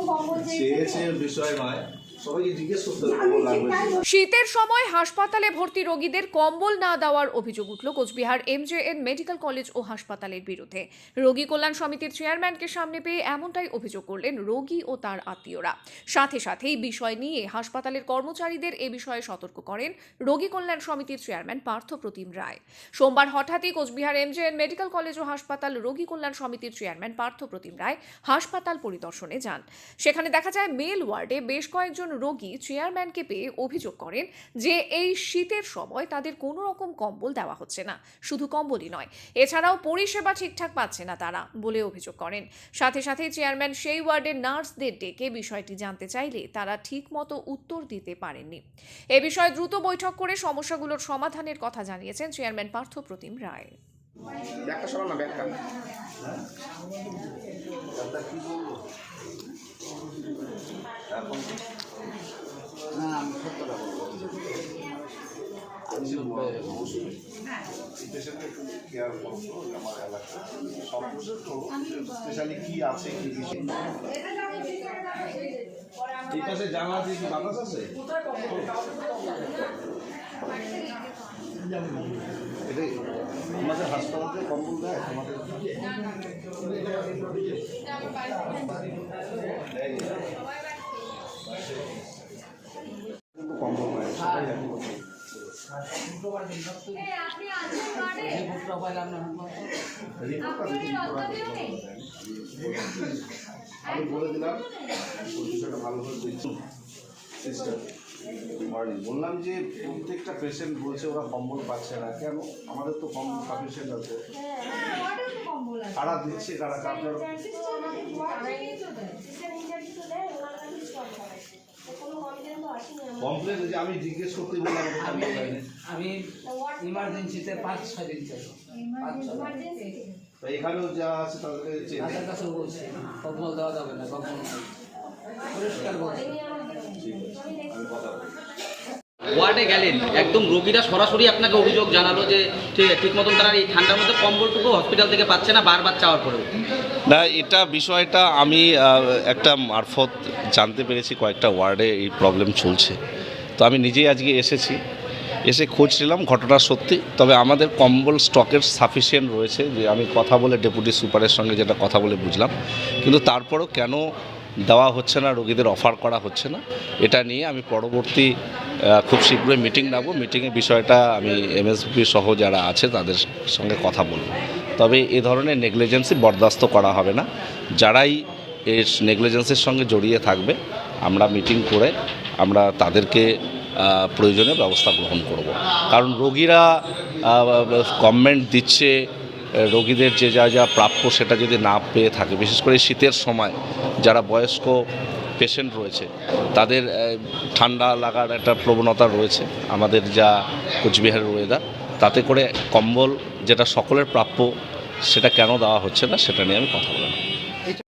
কম্বল চেয়েছে বিষয় নয়। শীতের সময় হাসপাতালে ভর্তি রোগীদের কম্বল না দেওয়ার অভিযোগ উঠল কোচবিহার এমজেএন মেডিকেল কলেজ ও হাসপাতালের বিরুদ্ধে। রোগী কল্যাণ সমিতির চেয়ারম্যানকে সামনে পেয়ে এমনটাই অভিযোগ করলেন রোগী ও তার আত্মীয়রা। সাথে সাথেই বিষয় নিয়ে হাসপাতালের কর্মচারীদের এ বিষয়ে সতর্ক করেন রোগী কল্যাণ সমিতির চেয়ারম্যান পার্থ প্রতিম রায়। সোমবার হঠাৎই কোচবিহার এমজেএন মেডিকেল কলেজ ও হাসপাতাল রোগী কল্যাণ সমিতির চেয়ারম্যান পার্থ প্রতিম রায় হাসপাতাল পরিদর্শনে যান। সেখানে দেখা যায় মেল ওয়ার্ডে বেশ কয়েকজন রোগী চেয়ারম্যানকে পেয়ে অভিযোগ করেন যে এই শীতের সময় তাদের কোনো রকম কম্বল দেওয়া হচ্ছে না, শুধু কম্বলই নয়। এছাড়াও পরিষেবা ঠিকঠাক পাচ্ছে না তারা বলে অভিযোগ করেন। সাথে সাথে চেয়ারম্যান সেই ওয়ার্ডের নার্সদের ডেকে বিষয়টি জানতে চাইলে তারা ঠিকমতো উত্তর দিতে পারেননি। এ বিষয়ে দ্রুত বৈঠক করে সমস্যাগুলোর সমাধানের কথা জানিয়েছেন চেয়ারম্যান পার্থ প্রতিম রায়। তো স্পেশালি কি আছে কি বাতাস আছে আমাদের হাসপাতালে কম্বল দেয় আমাদের কম্বল দেয় সেটাই আমি বলছি। রিপোর্টটা দেখি আমি বলে দিলাম বিষয়টা ভালো করে দেখছি সিস্টেম মর্নিং বললাম যে প্রত্যেকটা পেশেন্ট বলছে ওরা কম্বল পাচ্ছে না। কেন? আমাদের তো কম সাফিসিয়েন্ট আছে। কারা দিচ্ছে কারা? কারা কমপ্লেন যে আমি জিজ্ঞেস করতে বললাম আমি আমি ইমার্জেন্সিতে পাঁচ ছয় দিন ছিল পাঁচ ছয় এখানেও যা আছে তাদেরকে তাদের কাছেও বলছি কম্বল দেওয়া যাবে না কম্বল পরিষ্কার বলছি। আমি কথা বলি ওয়ার্ডে গেলেন। একদম রোগীরা সরাসরি আপনাকে অভিযোগ জানালো যে ঠিক মতন তারা এই ঠান্ডার মধ্যে কম্বলটুকু হসপিটাল থেকে পাচ্ছে না, বারবার চাওয়ার পরেও। না, এটা বিষয়টা আমি একটা মারফত জানতে পেরেছি, কয়েকটা ওয়ার্ডে এই প্রবলেম চলছে। তো আমি নিজেই আজকে এসেছি, এসে খোঁজ নিলাম, ঘটনা সত্যি। তবে আমাদের কম্বল স্টকের সাফিসিয়েন্ট রয়েছে, যে আমি কথা বলে ডেপুটি সুপারের সঙ্গে যেটা কথা বলে বুঝলাম। কিন্তু তারপরও কেন দেওয়া হচ্ছে না রোগীদের অফার করা হচ্ছে না। এটা নিয়ে আমি পরবর্তী খুব শীঘ্রই মিটিং নেব মিটিংয়ের বিষয়টা আমি এমএসপি সহ যারা আছে তাদের সঙ্গে কথা বলব। তবে এ ধরনের নেগলিজেন্সি বরদাস্ত করা হবে না। যারাই এর নেগলিজেন্সির সঙ্গে জড়িয়ে থাকবে আমরা মিটিং করে আমরা তাদেরকে আহ, প্রয়োজনীয় ব্যবস্থা গ্রহণ করব। কারণ রোগীরা গভর্নমেন্ট দিচ্ছে রোগীদের যে যা যা প্রাপ্য সেটা যদি না পেয়ে থাকে, বিশেষ করে শীতের সময় যারা বয়স্ক পেশেন্ট রয়েছে, তাদের ঠান্ডা লাগার একটা প্রবণতা রয়েছে আমাদের যা কোচবিহারের ওয়েদার তাতে করে কম্বল যেটা সকলের প্রাপ্য সেটা কেন দেওয়া হচ্ছে না সেটা নিয়ে আমি কথা বললাম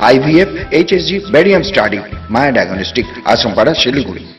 IVF HSG barium study Maya diagnostic Ashrampara Siliguri